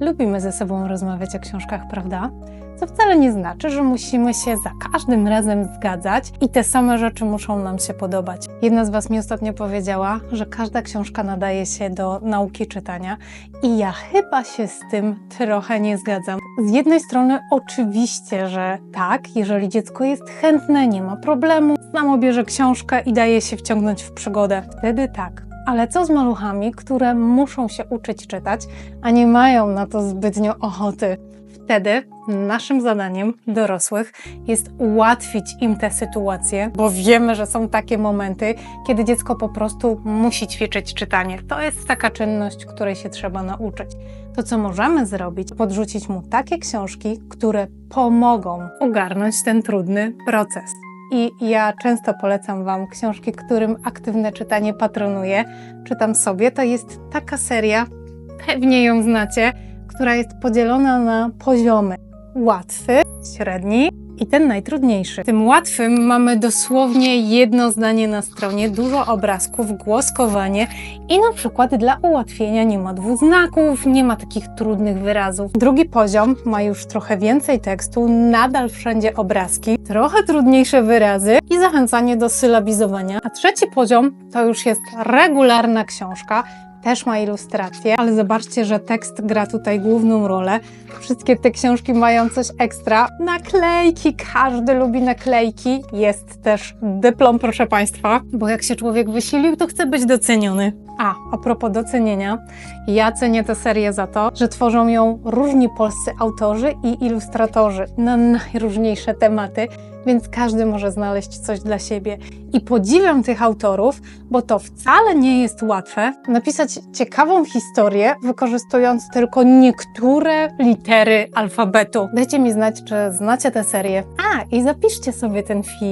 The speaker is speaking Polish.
lubimy ze sobą rozmawiać o książkach, prawda? Co wcale nie znaczy, że musimy się za każdym razem zgadzać i te same rzeczy muszą nam się podobać. Jedna z Was mi ostatnio powiedziała, że każda książka nadaje się do nauki czytania i ja chyba się z tym trochę nie zgadzam. Z jednej strony, oczywiście, że tak, jeżeli dziecko jest chętne, nie ma problemu, samo bierze książkę i daje się wciągnąć w przygodę, wtedy tak. Ale co z maluchami, które muszą się uczyć czytać, a nie mają na to zbytnio ochoty? Wtedy naszym zadaniem dorosłych jest ułatwić im tę sytuację, bo wiemy, że są takie momenty, kiedy dziecko po prostu musi ćwiczyć czytanie. To jest taka czynność, której się trzeba nauczyć. To, co możemy zrobić, podrzucić mu takie książki, które pomogą ogarnąć ten trudny proces. I ja często polecam Wam książki, którym aktywne czytanie patronuje. Czytam sobie, to jest taka seria, pewnie ją znacie, która jest podzielona na poziomy. Łatwy, średni i ten najtrudniejszy. Tym łatwym mamy dosłownie jedno zdanie na stronie, dużo obrazków, głoskowanie i na przykład dla ułatwienia nie ma dwuznaków, nie ma takich trudnych wyrazów. Drugi poziom ma już trochę więcej tekstu, nadal wszędzie obrazki, trochę trudniejsze wyrazy i zachęcanie do sylabizowania. A trzeci poziom to już jest regularna książka, też ma ilustracje, ale zobaczcie, że tekst gra tutaj główną rolę. Wszystkie te książki mają coś ekstra. Naklejki, każdy lubi naklejki. Jest też dyplom, proszę Państwa, bo jak się człowiek wysilił, to chce być doceniony. A, a propos docenienia, ja cenię tę serię za to, że tworzą ją różni polscy autorzy i ilustratorzy na najróżniejsze tematy, więc każdy może znaleźć coś dla siebie. I podziwiam tych autorów, bo to wcale nie jest łatwe napisać ciekawą historię, wykorzystując tylko niektóre litery alfabetu. Dajcie mi znać, czy znacie tę serię. A, i zapiszcie sobie ten film.